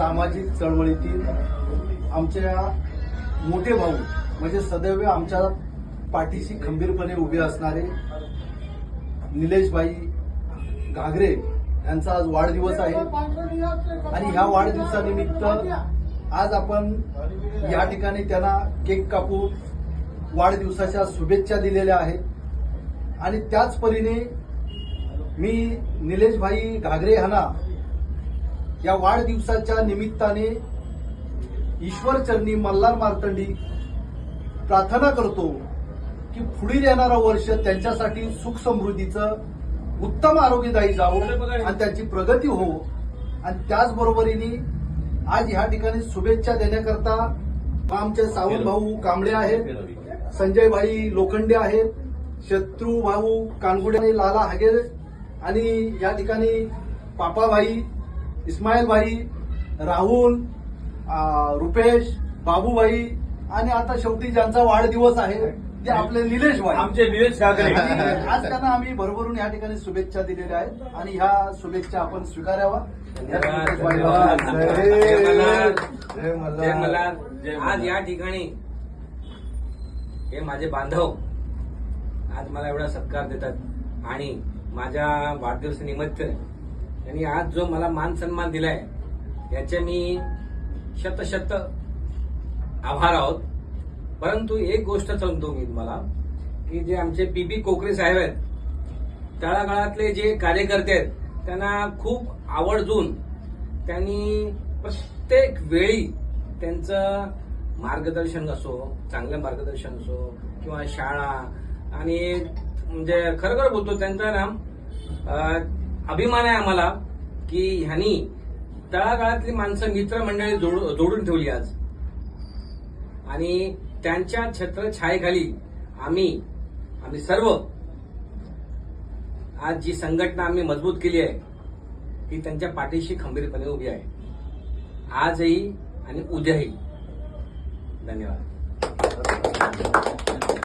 सामाजिक चळवळीतील आमच्या मोठे भाऊ म्हणजे सदैव आमच्या पाठीशी खंबीरपणे उभे असणारे निलेशभाई घागरे यांचा आज वाढदिवस आहे. आणि ह्या वाढदिवसानिमित्त आज आपण या ठिकाणी त्यांना केक कापू वाढदिवसाच्या शुभेच्छा दिलेल्या आहेत. आणि त्याच परीने मी निलेशभाई घागरे यांना या वाढदिवसाच्या निमित्ताने ईश्वरचरणी मल्हार मार्तंडी प्रार्थना करतो की पुढील येणारं वर्ष त्यांच्यासाठी सुख समृद्धीचं उत्तम आरोग्यदायी जावं आणि त्यांची प्रगती हो. आणि त्याचबरोबरीने आज ह्या ठिकाणी शुभेच्छा देण्याकरता आमचे सावंत भाऊ कांबळे आहेत संजय भाई लोखंडे आहेत शत्रू भाऊ कानगुडे आणि लाला हागेर आणि या ठिकाणी पापाभाई इस्माईल भाई राहुल रुपेश बाबूभाई आणि आता शेवटी ज्यांचा वाढदिवस आहे ते आपले निलेश भाई. आमचे निलेश ठाकरे. आज त्यांना आम्ही भरभरून या ठिकाणी शुभेच्छा दिलेल्या आहेत. आणि ह्या शुभेच्छा आपण स्वीकारावा आज या ठिकाणी हे माझे बांधव आज मला एवढा सत्कार देतात. आणि माझ्या वाढदिवसानिमित्त त्यांनी आज जो मला मान सन्मान दिलाय याचे मी शतशत आभार आहोत. परंतु एक गोष्ट सांगतो मी तुम्हाला की जे आमचे पी बी कोकरे साहेब आहेत तळागाळातले जे कार्यकर्ते आहेत त्यांना खूप आवडजून त्यांनी प्रत्येक वेळी त्यांचं मार्गदर्शन असो चांगलं मार्गदर्शन असो किंवा शाळा आणि म्हणजे खरं खरं बोलतो त्यांचा नाम अभिमान आहे आम्हाला की ह्यांनी तळागाळातली माणसं मित्रमंडळी जोड- जोडून ठेवली आज. आणि त्यांच्या छत्रछायेखाली आम्ही आम्ही सर्व आज जी संघटना आम्ही मजबूत केली आहे ती त्यांच्या पाठीशी खंबीरपणे उभी आहे. आजही आणि उद्याही. धन्यवाद.